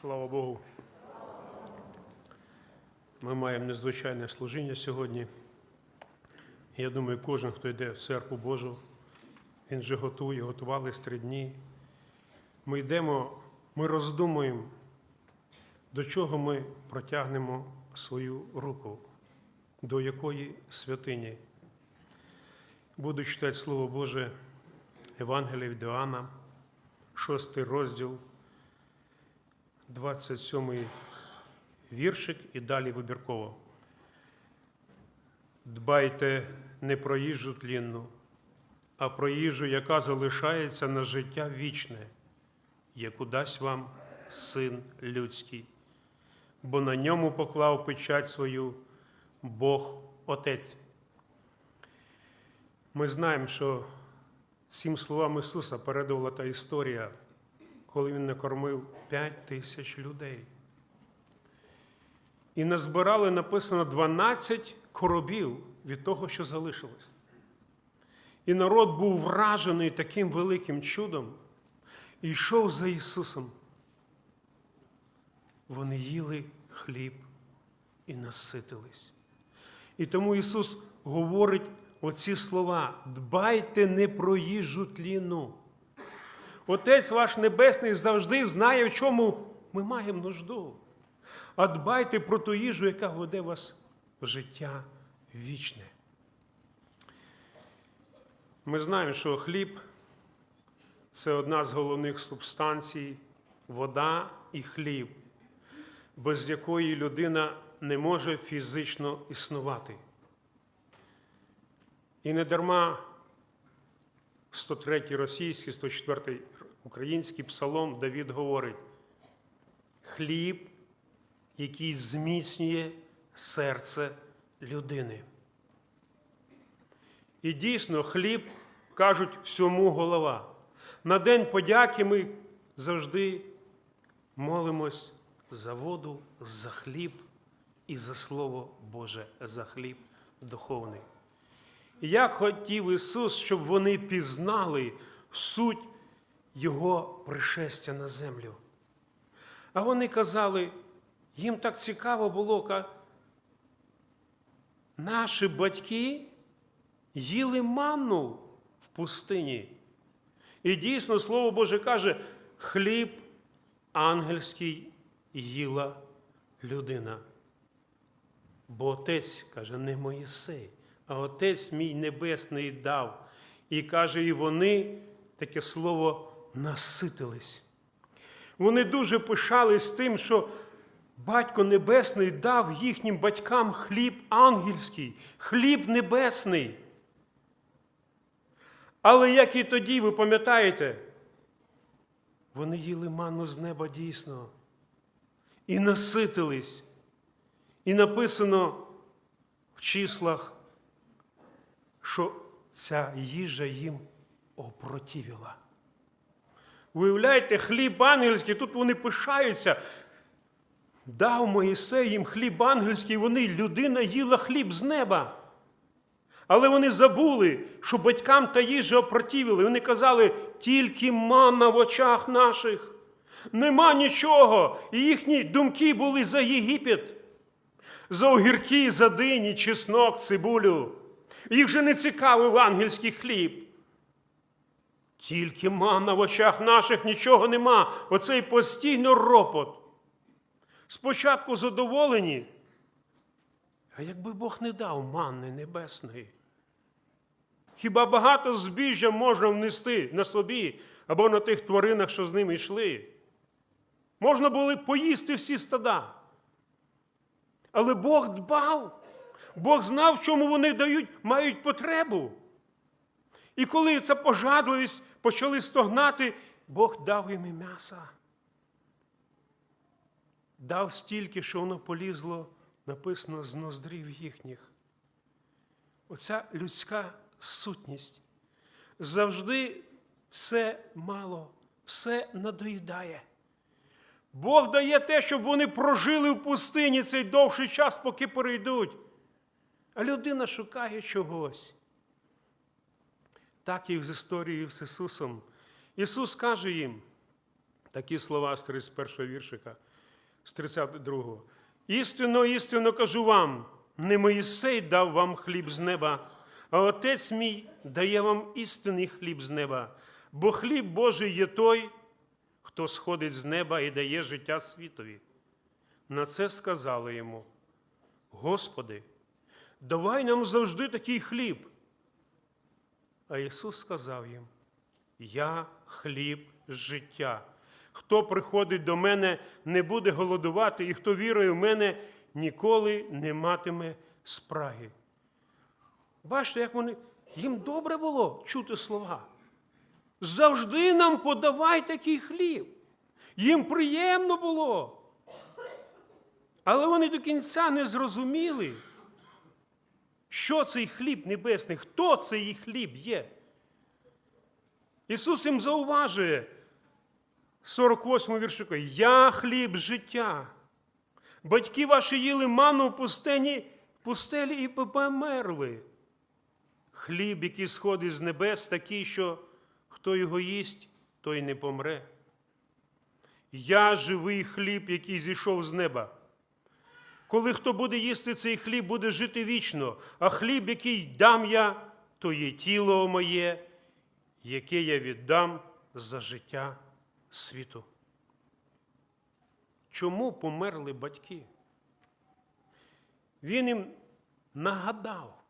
Слава Богу. Ми маємо незвичайне служіння сьогодні. Я думаю, кожен, хто йде в церкву Божу, він вже готує, готувались три дні. Ми йдемо, ми роздумуємо, до чого ми протягнемо свою руку, до якої святині. Буду читати Слово Боже Євангелія від Іоанна, 6 розділ, 27 віршик і далі вибірково. Дбайте не про їжу тлінну, а про їжу, яка залишається на життя вічне, яку дасть вам син людський, бо на ньому поклав печать свою Бог Отець. Ми знаємо, що цим словам Ісуса передувала та історія, коли Він накормив п'ять тисяч людей. І назбирали написано 12 коробів від того, що залишилось. І народ був вражений таким великим чудом і йшов за Ісусом. Вони їли хліб і наситились. І тому Ісус говорить оці слова: дбайте не про їжу тліну. Отець ваш Небесний завжди знає, в чому ми маємо нужду. А дбайте про ту їжу, яка веде вас в життя вічне. Ми знаємо, що хліб це одна з головних субстанцій, вода і хліб, без якої людина не може фізично існувати. І не дарма 103 російський, 104 український псалом Давід говорить: хліб, який зміцнює серце людини. І дійсно, хліб, кажуть, всьому голова. На День подяки ми завжди молимось за воду, за хліб і за Слово Боже, за хліб духовний. Як хотів Ісус, щоб вони пізнали суть Його пришестя на землю. А вони казали, їм так цікаво було, наші батьки їли манну в пустині. І дійсно, Слово Боже каже, хліб ангельський їла людина. Бо отець каже, не Моїсей, а отець мій небесний дав. І каже, і вони таке слово наситились. Вони дуже пишались тим, що Батько Небесний дав їхнім батькам хліб ангельський, хліб небесний. Але як і тоді, ви пам'ятаєте, вони їли ману з неба дійсно і наситились. І написано в числах, що ця їжа їм опротивила. Виявляєте, хліб ангельський, тут вони пишаються. Дав Моїсей їм хліб ангельський, вони, людина їла хліб з неба. Але вони забули, що батькам та їжа опротивили. Вони казали, тільки манна в очах наших. Нема нічого. І їхні думки були за Єгипет, за огірки, за дині, чеснок, цибулю. Їх же не цікавив ангельський хліб. Тільки манна в очах наших нічого нема. Оцей постійно ропот. Спочатку задоволені, а якби Бог не дав манни небесної. Хіба багато збіжжя можна внести на собі або на тих тваринах, що з ними йшли? Можна було поїсти всі стада. Але Бог дбав, Бог знав, чому вони дають, мають потребу. І коли ця пожадливість почали стогнати, Бог дав їм і м'яса. Дав стільки, що воно полізло, написано з ноздрів їхніх. Оця людська сутність завжди все мало, все надоїдає. Бог дає те, щоб вони прожили в пустині цей довший час, поки перейдуть. А людина шукає чогось. Так і з історією з Ісусом. Ісус каже їм, Такі слова з 31 віршика, з 32. Істинно, істинно кажу вам, не Моїсей дав вам хліб з неба, а Отець мій дає вам істинний хліб з неба, бо хліб Божий є той, хто сходить з неба і дає життя світові. На це сказали йому: Господи, давай нам завжди такий хліб. А Ісус сказав їм: Я хліб життя. Хто приходить до мене, не буде голодувати, і хто вірує в мене, ніколи не матиме спраги. Бачите, як вони їм добре було чути слова. Завжди нам подавай такий хліб. Їм приємно було. Але вони до кінця не зрозуміли, що цей хліб небесний, хто цей хліб є. Ісус їм зауважує 48 віршику, Я хліб життя. Батьки ваші їли ману в пустені, пустелі і померли. Хліб, який сходить з небес, такий, що хто його їсть, той не помре. Я живий хліб, який зійшов з неба. Коли хто буде їсти цей хліб, буде жити вічно, а хліб, який дам я, то є тіло моє, яке я віддам за життя світу. Чому померли батьки? Він їм нагадав.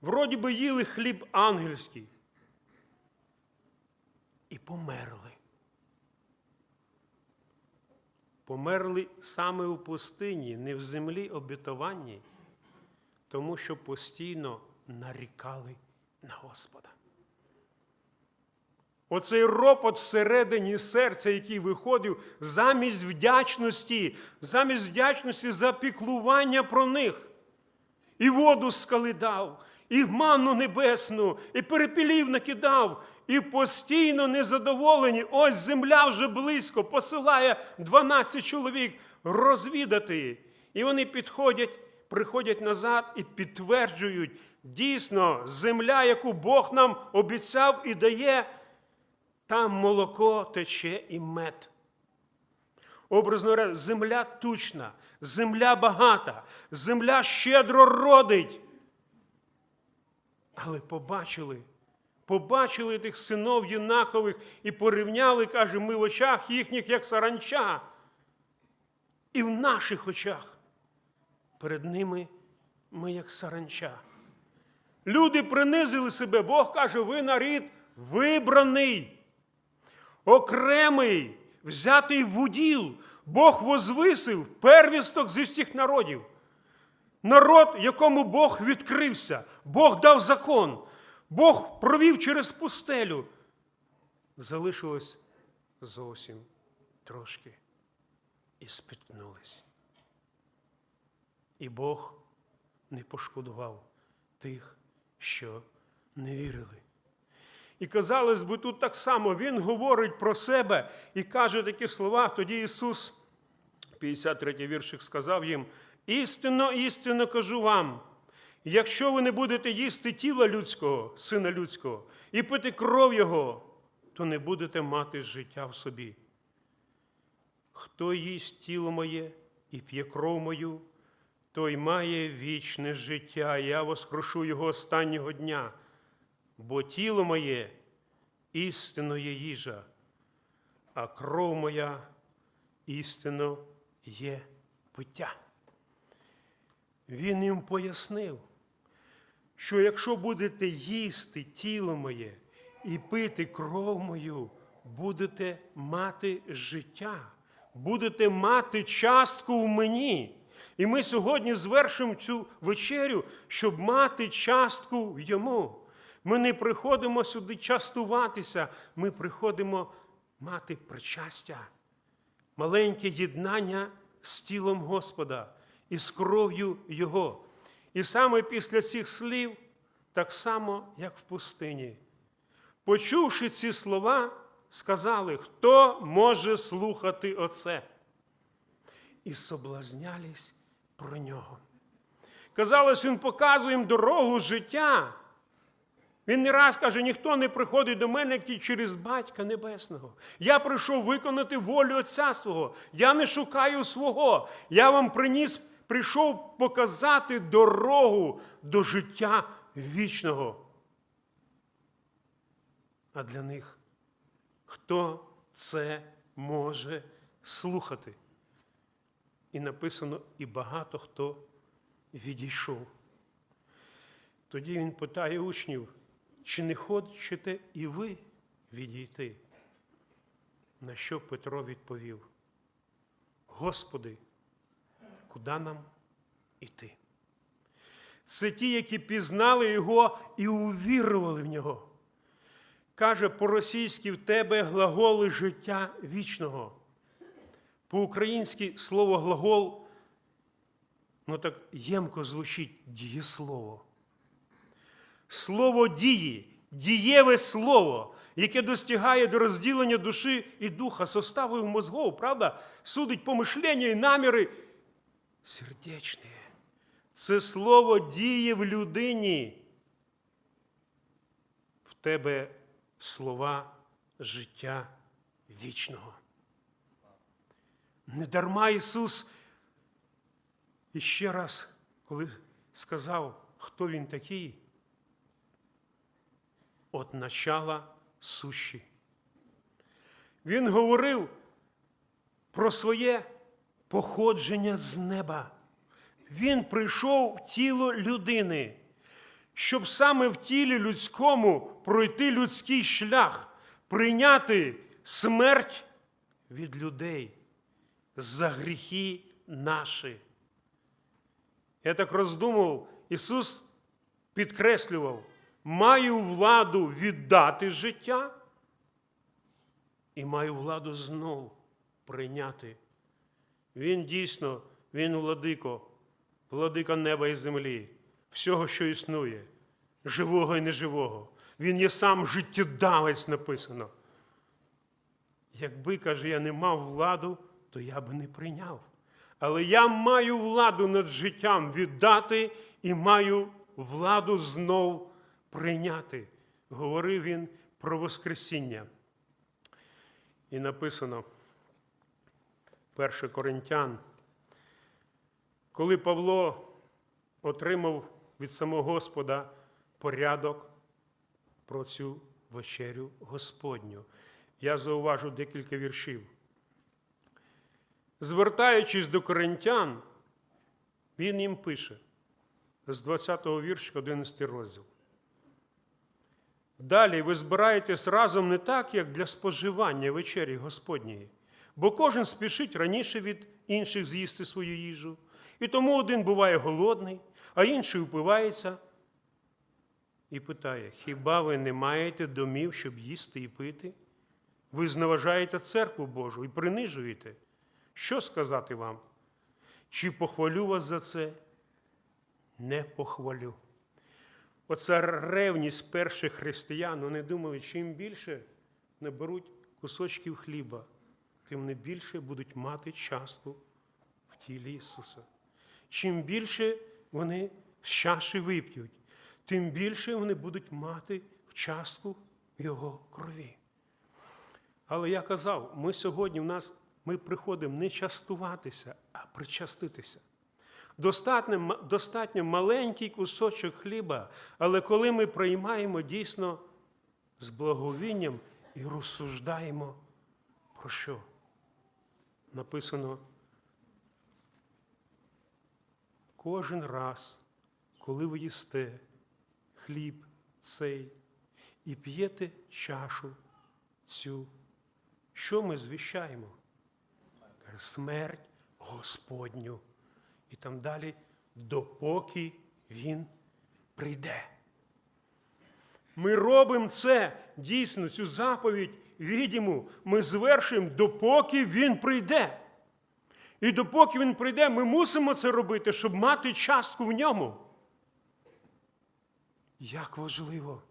Вроді би їли хліб ангельський. І померли. Померли саме у пустині, не в землі обітованій, тому що постійно нарікали на Господа. Оцей ропот всередині серця, який виходив замість вдячності, замість вдячності за піклування про них. І воду з скали дав, і манну небесну, і перепілів накидав, і постійно незадоволені. Ось земля вже близько посилає 12 чоловік розвідати. І вони підходять, приходять назад і підтверджують, дійсно, земля, яку Бог нам обіцяв і дає, там молоко тече і мед. Образно земля тучна, земля багата, земля щедро родить. Але побачили, побачили тих синов юнакових і порівняли, каже, ми в очах їхніх, як саранча. І в наших очах перед ними ми як саранча. Люди принизили себе, Бог каже, ви нарід вибраний, окремий, взятий в уділ. Бог возвисив первісток зі всіх народів. Народ, якому Бог відкрився, Бог дав закон, Бог провів через пустелю. Залишилось зовсім трошки і спіткнулись. І Бог не пошкодував тих, що не вірили. І казалось би, тут так само Він говорить про себе і каже такі слова. Тоді Ісус, 53 віршик, сказав їм: істинно, істинно кажу вам, якщо ви не будете їсти тіла людського, сина людського, і пити кров Його, то не будете мати життя в собі. Хто їсть тіло моє і п'є кров мою, той має вічне життя, я воскрошу його останнього дня, бо тіло моє істинно є їжа, а кров моя істинно є пиття. Він їм пояснив, що якщо будете їсти тіло моє і пити кров мою, будете мати життя, будете мати частку в мені. І ми сьогодні звершимо цю вечерю, щоб мати частку в йому. Ми не приходимо сюди частуватися, ми приходимо мати причастя, маленьке єднання з тілом Господа і з кров'ю Його. І саме після цих слів, так само, як в пустині. Почувши ці слова, сказали, хто може слухати Оце? І соблазнялись про нього. Казалось, він показує їм дорогу життя. Він не раз каже, ніхто не приходить до мене через Батька Небесного. Я прийшов виконати волю Отця свого. Я не шукаю свого. Я вам приніс, прийшов показати дорогу до життя вічного. А для них хто це може слухати? І написано, і багато хто відійшов. Тоді він питає учнів, чи не хочете і ви відійти? На що Петро відповів: Господи, куди нам іти? Це ті, які пізнали його і увірували в нього. Каже по-російськи в тебе глаголи життя вічного. По-українськи слово глагол, ну так ємко звучить дієслово. Слово дії, дієве слово, яке достигає до розділення душі і духа, составив мозгов, правда? Судить помишлення і наміри сердечні. Це слово діє в людині. В тебе слова життя вічного. Недарма Ісус іще раз, коли сказав, хто Він такий, от начала сущі. Він говорив про своє походження з неба. Він прийшов в тіло людини, щоб саме в тілі людському пройти людський шлях, прийняти смерть від людей за гріхи наші. Я так роздумував, Ісус підкреслював, маю владу віддати життя і маю владу знову прийняти. Він дійсно, він владико, владика неба і землі, всього, що існує, живого і неживого. Він є сам життєдавець написано. Якби, каже, я не мав владу, то я би не прийняв. Але я маю владу над життям віддати і маю владу знов прийняти. Говорив він про Воскресіння. І написано 1 Коринтян, коли Павло отримав від самого Господа порядок про цю вечерю Господню, я зауважу декілька віршів. Звертаючись до коринтян, він їм пише з 20-го віршика 11 розділ. Далі ви збираєтесь разом не так, як для споживання вечері Господньої, бо кожен спішить раніше від інших з'їсти свою їжу, і тому один буває голодний, а інший упивається і питає: хіба ви не маєте домів, щоб їсти і пити? Ви зневажаєте церкву Божу і принижуєте. Що сказати вам? Чи похвалю вас за це? Не похвалю. Оця ревність перших християн, вони думали, чим більше наберуть кусочків хліба, тим вони більше будуть мати частку в тілі Ісуса. Чим більше вони з чаші вип'ють, тим більше вони будуть мати в частку Його крові. Але я казав, ми сьогодні в нас ми приходимо не частуватися, а причаститися. Достатньо, достатньо маленький кусочок хліба, але коли ми приймаємо дійсно з благовінням і розсуждаємо про що? Написано, кожен раз, коли ви їсте хліб цей і п'єте чашу цю, що ми звіщаємо? Смерть Господню. І там далі, допоки Він прийде. Ми робимо це дійсно, цю заповідь відіму, ми звершуємо, допоки Він прийде. І допоки Він прийде, ми мусимо це робити, щоб мати частку в ньому. Як важливо!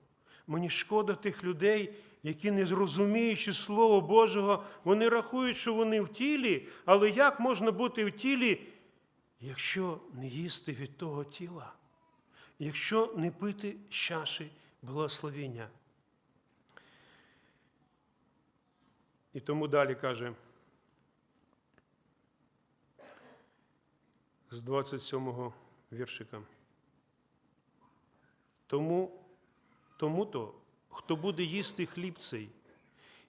Мені шкода тих людей, які, не зрозуміючи Слово Божого, вони рахують, що вони в тілі, але як можна бути в тілі, якщо не їсти від того тіла, якщо не пити з чаші благословіння. І тому далі каже з 27 го віршика. Тому, тому-то, хто буде їсти хліб цей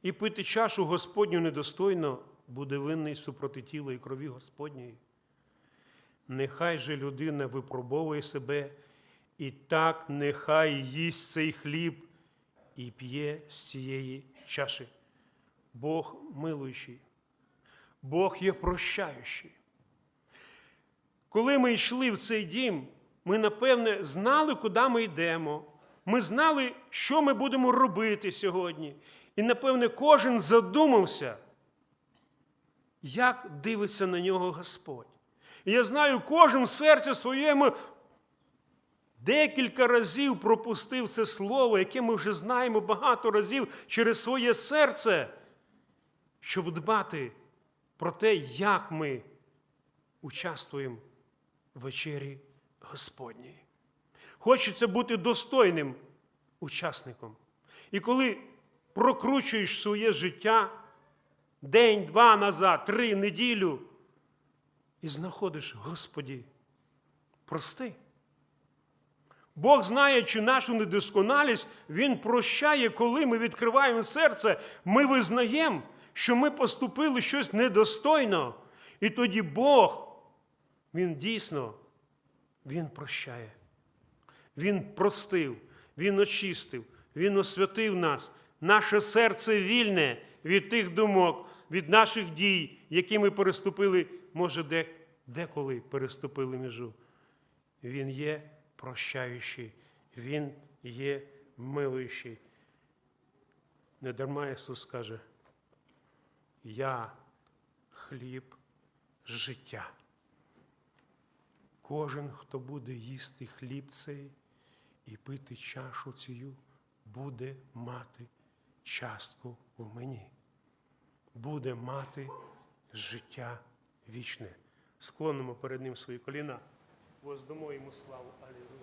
і пити чашу Господню недостойно, буде винний супроти тіла і крові Господньої. Нехай же людина випробовує себе, і так нехай їсть цей хліб і п'є з цієї чаші. Бог милуючий, Бог є прощаючий. Коли ми йшли в цей дім, ми, напевне, знали, куди ми йдемо. Ми знали, що ми будемо робити сьогодні. І, напевне, кожен задумався, як дивиться на нього Господь. І я знаю, кожен в серці своєму декілька разів пропустив це слово, яке ми вже знаємо багато разів через своє серце, щоб дбати про те, як ми участвуємо в вечері Господній. Хочеться бути достойним учасником. І коли прокручуєш своє життя день, два назад, три неділю, і знаходиш, Господі, прости. Бог знає, чи нашу недосконалість Він прощає, коли ми відкриваємо серце, ми визнаємо, що ми поступили щось недостойно. І тоді Бог, Він дійсно, Він прощає. Він простив, Він очистив, Він освятив нас. Наше серце вільне від тих думок, від наших дій, які ми переступили, може, де, деколи переступили межу. Він є прощаючий, Він є милуючий. Недарма Ісус каже, я хліб життя. Кожен, хто буде їсти хліб цей і пити чашу цю, буде мати частку в мені, буде мати життя вічне. Склонимо перед Ним свої коліна, воздамо йому славу. Алілуя.